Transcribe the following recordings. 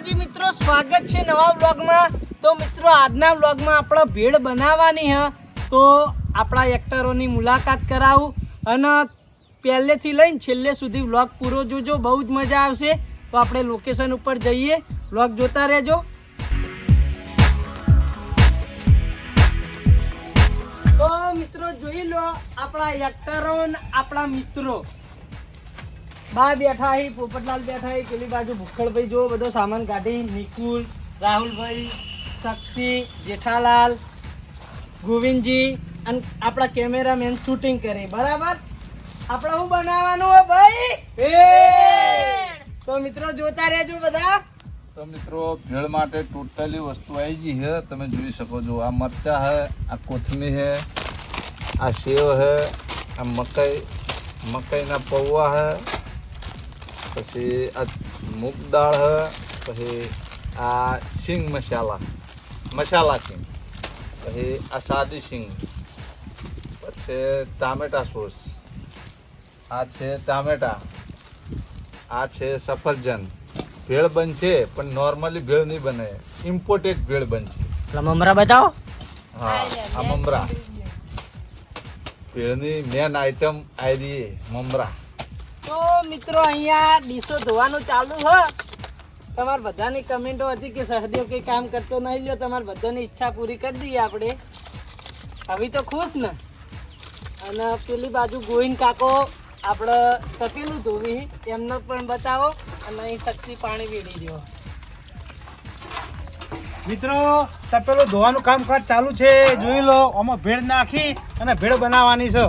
માતાજી મિત્રો, સ્વાગત છે નવા વ્લોગમાં. તો મિત્રો, આજના વ્લોગમાં આપણે ભેળ બનાવવાની હ. તો આપણા એક્ટરોની મુલાકાત કરાવું. અને પહેલેથી લઈને છેલ્લે સુધી વ્લોગ પૂરો જોજો, બહુ જ મજા આવશે. તો આપણે લોકેશન ઉપર જઈએ. વ્લોગ જોતા રહેજો. તો મિત્રો, જોઈ લો આપણા એક્ટરો આપણા મિત્રો. બા બેઠા હી પોપટલાલ બેઠા હી પેલી બાજુ ભૂખડભાઈ જો બધો સામાન કાઢી નિકુલ રાહુલભાઈ શક્તિ જેઠાલાલ ગોવિંદજી અને આપણા કેમેરામેન શૂટિંગ કરે. બરાબર? આપણે શું બનાવવાનું હો ભાઈ? તો મિત્રો જોતા રહેજો બધા. તો મિત્રો ભેળ માટે ટોટલી વસ્તુ આવી ગઈ છે. તમે જોઈ શકો છો આ મરચા છે આ કોથમીર છે આ સેવ છે આ મકાઈ મકાઈના પૌવા છે. પછી આ મૂગ દાળ હ પછી આ સિંગ મસાલા મસાલા સિંગ પછી આ સાદી સિંગ પછી ટામેટા સોસ આ છે ટામેટા આ છે સફરજન. ભેળ બનશે પણ નોર્મલી ભેળ નહીં બને. ઇમ્પોર્ટેડ ભેળ બનશે. મમરા બતાવો. હા આ મમરા. ભેળની મેન આઈટમ આવી મમરા. મિત્રો અહીંયા ડીશો ધોવાનું ચાલુ હ. તમારે બધાની કમેન્ટો હતી કે સહદેવ કંઈ કામ કરતો નહીં લ્યો તમારે બધાની ઈચ્છા પૂરી કરી દઈએ આપણે. હવે તો ખુશ ને? અને પેલી બાજુ ગોવિંદ કાકો આપણે તપેલું ધોવી એમને પણ બતાવો અને અહીં શક્તિ પાણી વેડી દો. મિત્રો તપેલું ધોવાનું કામકાજ ચાલુ છે. જોઈ લો આમાં ભેળ નાખી અને ભેળ બનાવવાની છે.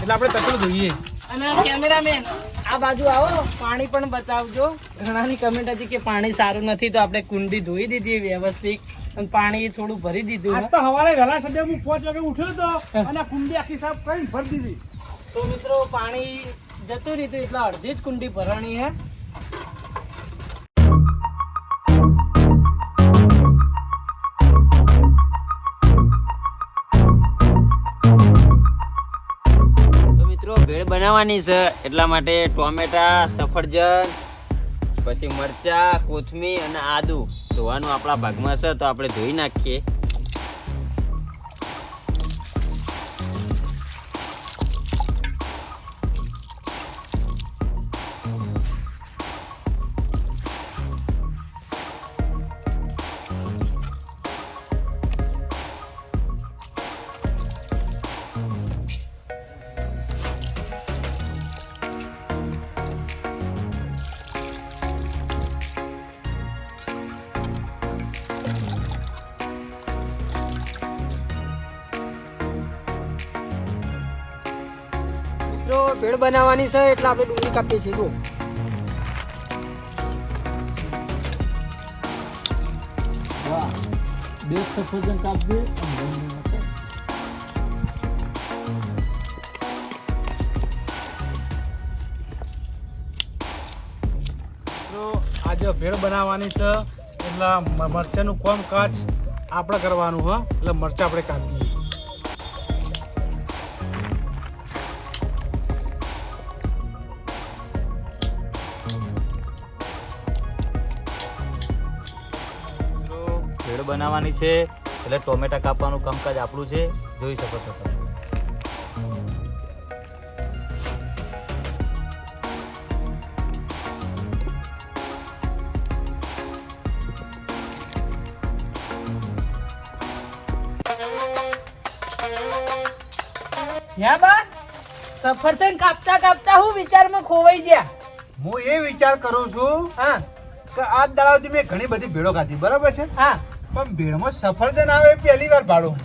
એટલે આપણે તપેલું ધોઈએ. અને કેમેરામેન આ બાજુ આવો પાણી પણ બતાવજો. ઘણાની કમેન્ટ હતી કે પાણી સારું નથી તો આપણે કુંડી ધોઈ દીધી વ્યવસ્થિત. અને પાણી થોડું ભરી દીધું આજ તો સવારે વહેલા સદે હું પાંચ વાગે ઉઠ્યો તો અને કુંડી આખી સાફ કરીને ભરી દીધી. તો મિત્રો પાણી જતું રહ્યું એટલે અડધી જ કુંડી ભરાણી હે. બનાવવાની છે, એટલા માટે ટોમેટા, સફરજન, પછી મરચા, કોથમીર અને આદુ ધોવાનું આપણા ભાગમાં છે, તો આપણે ધોઈ નાખીએ. મિત્રો ભેળ બનાવવાની છે એટલે આપણે ડુંગળી કાપીએ છીએ જો. બે સફરજન કાપજે તો આજે ભેળ બનાવવાની છે એટલે મરચાનું કોમ કાચ આપણે કરવાનું હ. એટલે મરચાં આપણે કાપીએ. બનાવવાની છે. એટલે ટોમેટા કાપવાનું કામકાજ આપણું છે. જોઈ શકો છો તમે. યા સફરજન કાપતા કાપતા હું વિચારમાં ખોવાઈ ગયા. હું એ વિચાર કરું છું હા. કે આજ દાડાથી મેં ઘણી બધી ભેળો ખાધી. બરાબર છે? હા. પણ ભેળમાં સફરજન આવે પહેલી વાર ભાડું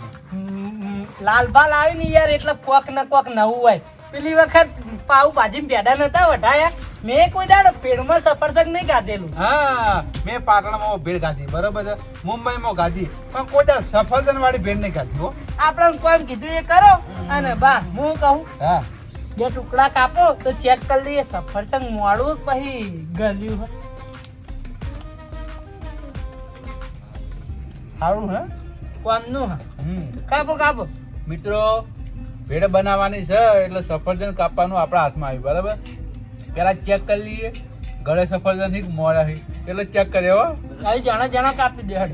લાલભાલ આવે ને યાર એટલે કોક ને કોક નવું હોય. પેલી વખત પાઉ ભાજી પેડા નતા વઢાયા. મેં કોઈ દાડો પેડમાં સફરજન નહીં ગાધેલું. હા મેં પાટણમાં ભેળ ગાધી બરોબર છે? મુંબઈમાં ગાધી પણ કોઈ દાડો સફરજન વાળી ભેળ નહીં ગાધી હો. આપણે કોઈ કીધું એ કરો. અને બા હું કહું હા. બે ટુકડા કાપો તો ચેક કરી લઈએ સફરજન મોડું પછી ગલ્યું હોય. સારું હે? કોમનું હા. હમ. કાપો કાપો મિત્રો ભેળ બનાવવાની છે એટલે સફરજન કાપવાનું આપણા હાથમાં આવ્યું બરાબર? પેલા ચેક કરી લઈએ. ગળે સફરજન નહીં મોડા એટલે ચેક કર્યો હો. જાણા જાણા જણા કાપી દે હડ.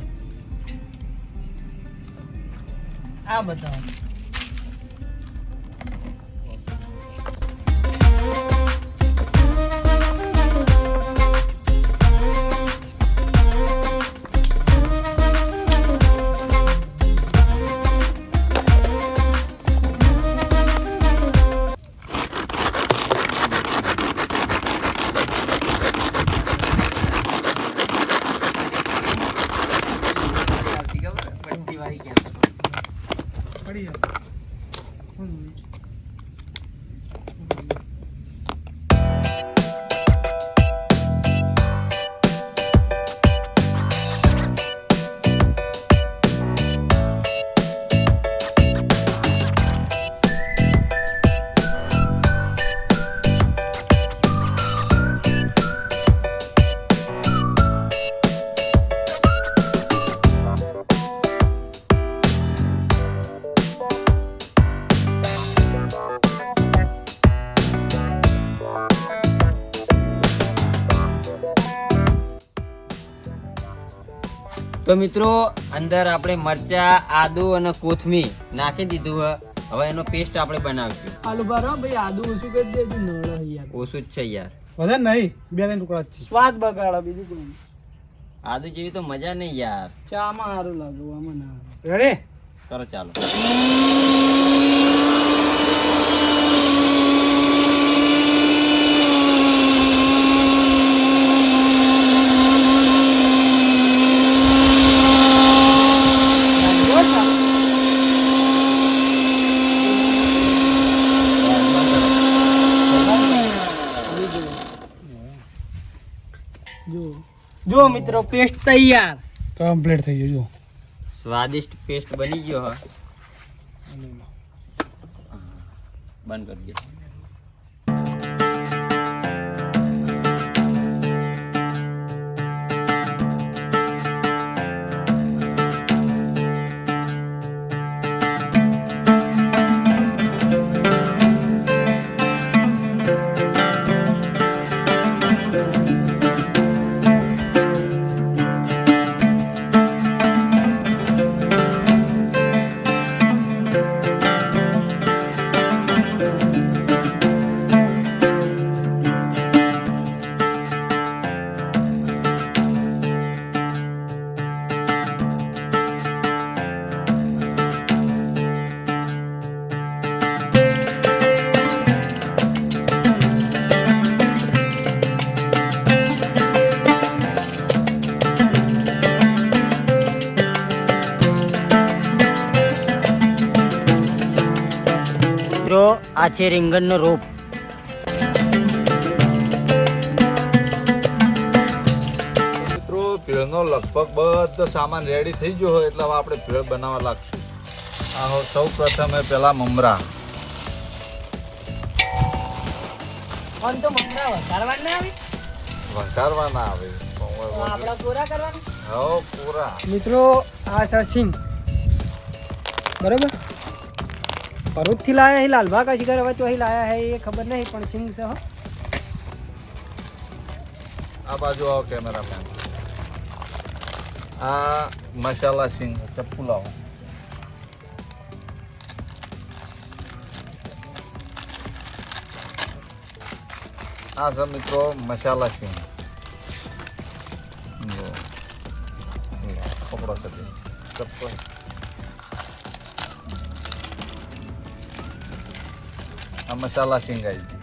આ બતાવો તો મિત્રો અંદર આપણે મરચા આદુ અને કોથમીર નાખી દીધું હવે એનો પેસ્ટ આપણે બનાવીશું. આલુ બારા ભાઈ આદુ ઓછું કરી દે નળ યાર. ઓછું જ છે યાર. વધારે નહીં બે ત્રણ ટુકડા છે. સ્વાદ બગાડો બીજું કોઈ આદુ જેવી તો મજા નહીં યાર. ચામાં સારું લાગે આમાં ના રેડી કરો ચાલો જો જો મિત્રો પેસ્ટ તૈયાર. કમ્પ્લીટ થઈ ગયું જો. સ્વાદિષ્ટ પેસ્ટ બની ગયો હા. બંધ કરી દે. આ છે રીંગણનો રોપ. મિત્રો ભેળનો લગભગ બધો સામાન રેડી થઈ ગયો હોય એટલે હવે આપણે ભેળ બનાવવા લાગશું. આ હો સૌ પ્રથમ પેલા મમરા. આમ તો મમરા વધારવા ના આવી. પૂરા મિત્રો આ છે સિંગ બરોબર ભરૂચથી લાયા હે લાલબાગ હજી ઘર હવે તો અહીં લાયા હે એ ખબર નહીં પણ સિંગ છે આ બાજુ આવો કેમેરામેન આ મસાલા સિંગ ચપ્પુ લાવો. આ છે મિત્રો મસાલા સિંગ પકડો કરી ચપ્પુ. આ મસાલા આવી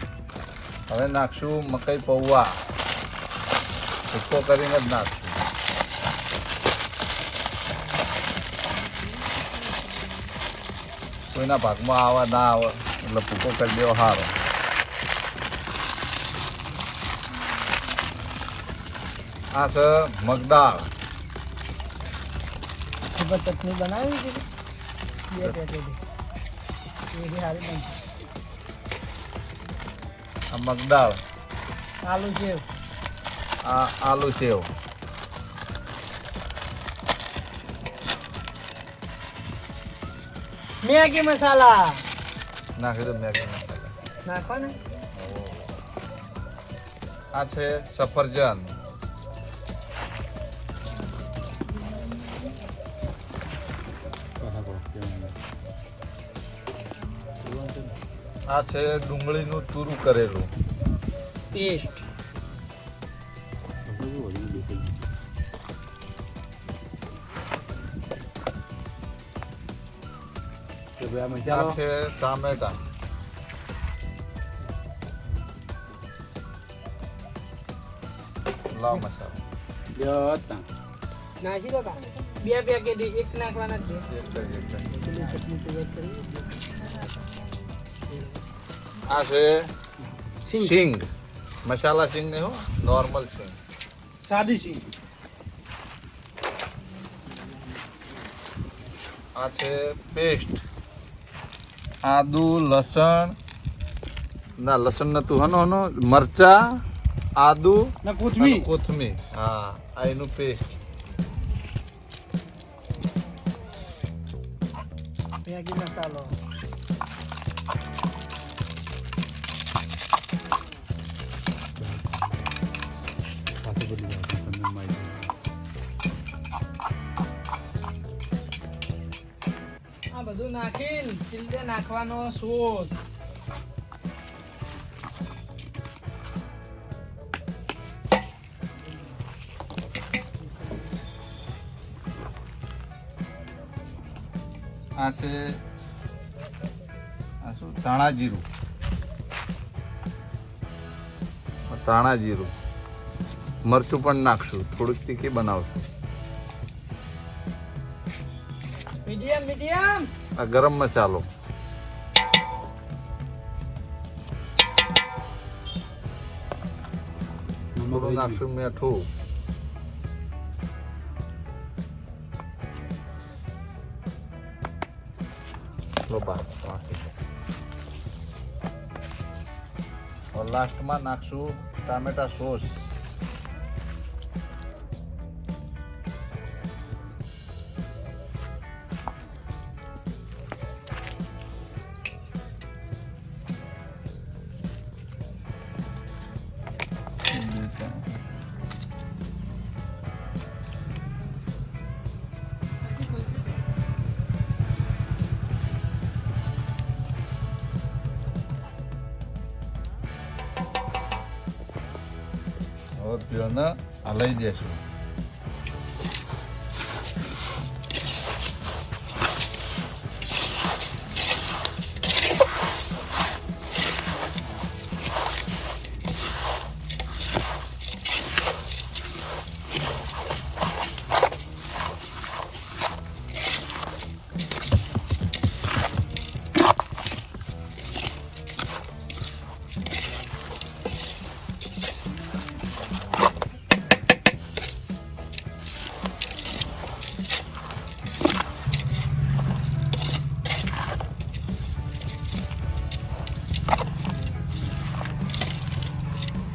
હવે નાખશું મકઈ પૌવા. ભૂકો કરીને જ નાખશું. કોઈના ભાગમાં આવા ના આવે, એટલે ભૂકો કરી દેવો સારો આ છે મગદાળ ચટણી બનાવી છે આ મગદાળ. આલુ સેવ. આ આલુ સેવ. મેગી મસાલા. નાખી દો મેગી મસાલા. નાખો ને. આ છે સફરજન. આ છે ડુંગળીનું ચૂરું કરેલું. પેસ્ટ તો આ આ છે ટામેટા. લાવ મસાલો. નાસી દો બા. બે પેકેટ એક નાખવાના છે. એક એક આ છે સિંગ. મસાલા સિંગ નહીં હો નોર્મલ સિંગ. સાદી સિંગ. આ છે પેસ્ટ આદુ લસણ. ના લસણ નતું. હનો હનો. મરચા આદુ ને અને કોથમી કોથમીર. હા આ એનું પેસ્ટ મસાલો બધું નાખીને છેલ્લે નાખવાનો સોસ. આ છે, આ શું, ધાણા જીરું. ધાણા જીરું. મરચું પણ નાખશું, થોડુંક તીખી બનાવશું. મીડિયમ મીડિયમ આ ગરમ મસાલો થોડું નાખશું મીઠું લો બા નાખી દો. હવે લાસ્ટમાં નાખશું ટામેટા સોસ కింద అలైన్ చేసి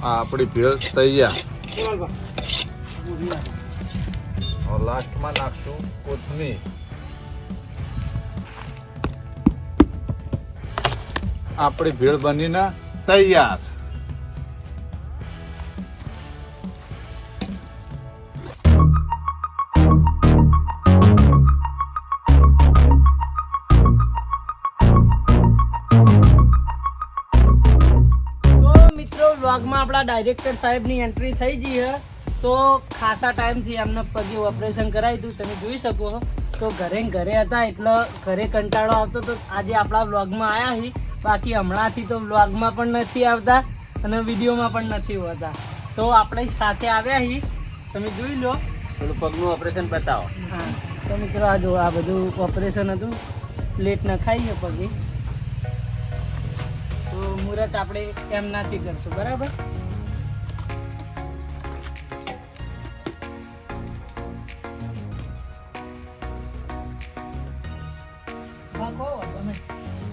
આ આપણી ભેળ તૈયાર. લાસ્ટમાં નાખશું કોથમીર. આપણી ભેળ બનીને તૈયાર. ડાયરેક્ટર સાહેબની એન્ટ્રી થઈ ગઈ છે તો ખાસા ટાઈમથી એમને પગે ઓપરેશન કરાવી હતું તમે જોઈ શકો છો. તો ઘરે ઘરે હતા એટલે ઘરે કંટાળો આવતો તો આજે આપણા વ્લોગમાં આવ્યા છીએ બાકી હમણાંથી તો વ્લોગમાં પણ નથી આવતા અને વિડીયોમાં પણ નથી હોતા. તો આપણે સાથે આવ્યા છીએ તમે જોઈ લો. થોડું પગનું ઓપરેશન બતાવો. હા. તો મિત્રો આ જો આ બધું ઓપરેશન હતું. પ્લેટ નખાઈ છે પગે. તો મુહૂર્ત આપણે એમનાથી કરશું. બરાબર?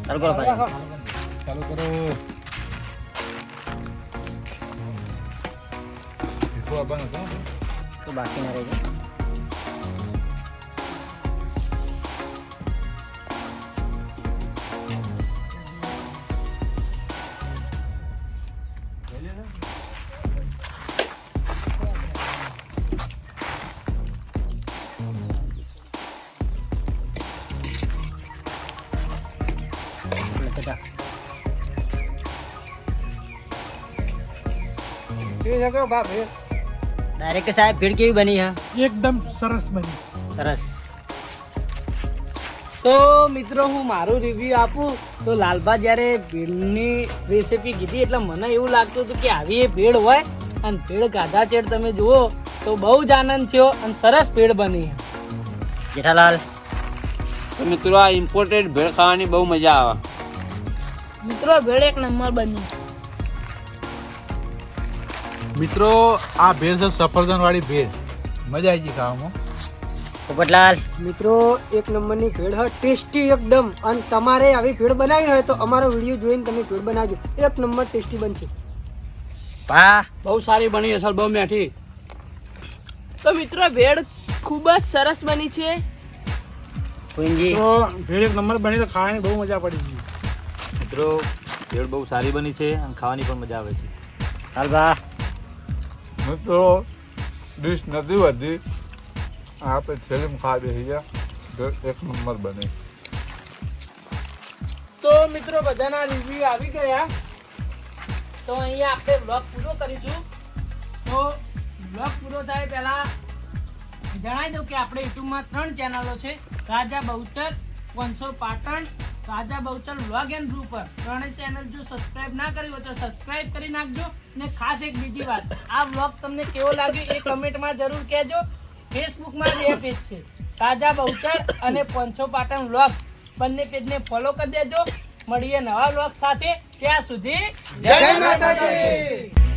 ચાલુ કરો ભાઈ. ચાલુ કરો. બાકી ના રહી હો. ડાયરેક્ટ સાહેબ ભેળ કેવી બની હા? એકદમ સરસ બની. સરસ. તો મિત્રો હું મારું રિવ્યુ આપું. તો લાલબા જ્યારે ભેળની રેસીપી કીધી એટલે મને એવું લાગતું હતું કે આવી એ ભેળ હોય અને ભેળ ગાધા ચેડ તમે જુઓ તો બહુ જ આનંદ થયો અને સરસ ભેળ બની. જેઠાલાલ. તો મિત્રો આ ઇમ્પોર્ટેડ ભેળ ખાવાની બહુ મજા આવે. મિત્રો ભેળ એક નંબર બની. મિત્રો આ ભેળ છે સફરજન વાળી ભેળ. મજા આવી ગઈ ખાવામાં. પોપટલાલ મિત્રો એક નંબરની ભેળ હોય ટેસ્ટી એકદમ. અને તમારે આવી ભેળ બનાવી હોય તો અમારો વીડિયો જોઈને તમે ભેળ બનાવજો. એક નંબર ટેસ્ટી બનશે. પા. બહુ સારી બની અસલ બહુ મેઠી. તો મિત્રો ભેળ ખૂબ જ સરસ બની છે. કુંજી તો ભેળ એક નંબર બની તો ખાવાની બહુ મજા પડી ગઈ. મિત્રો ભેળ બહુ સારી બની છે અને ખાવાની પણ મજા આવે છે. લાલબા મિત્રો ડીશ નથી વધી આપણે થેલીમાં ખાવા બેસી ગયા એક નંબર બને. તો મિત્રો, બધાના રિવ્યુ આવી ગયા. તો અહીંયા આપણે બ્લોગ પૂરો કરીશું. તો બ્લોગ પૂરો થાય પહેલા જણાવી દઉં કે આપણે યુટ્યુબમાં ત્રણ ચેનલો છે. રાજા બહુચર પાંચસો પાટણ રાજા બહુચર વ્લોગ એન્ડ ગ્રુપર ત્રણેય ચેનલ જો સબસ્ક્રાઇબ ના કરી હોય તો સબસ્ક્રાઇબ કરી નાખજો. ને ખાસ એક બીજી વાત, આ વ્લોગ તમને કેવો લાગ્યો એ કમેન્ટમાં જરૂર કહેજો. ફેસબુકમાં બે પેજ છે. રાજા બહુચર અને પંચો પાટણ વ્લોગ બંને પેજને ફોલો કરી દેજો. મળીએ નવા વ્લોગ સાથે. ત્યાં સુધી જય માતાજી.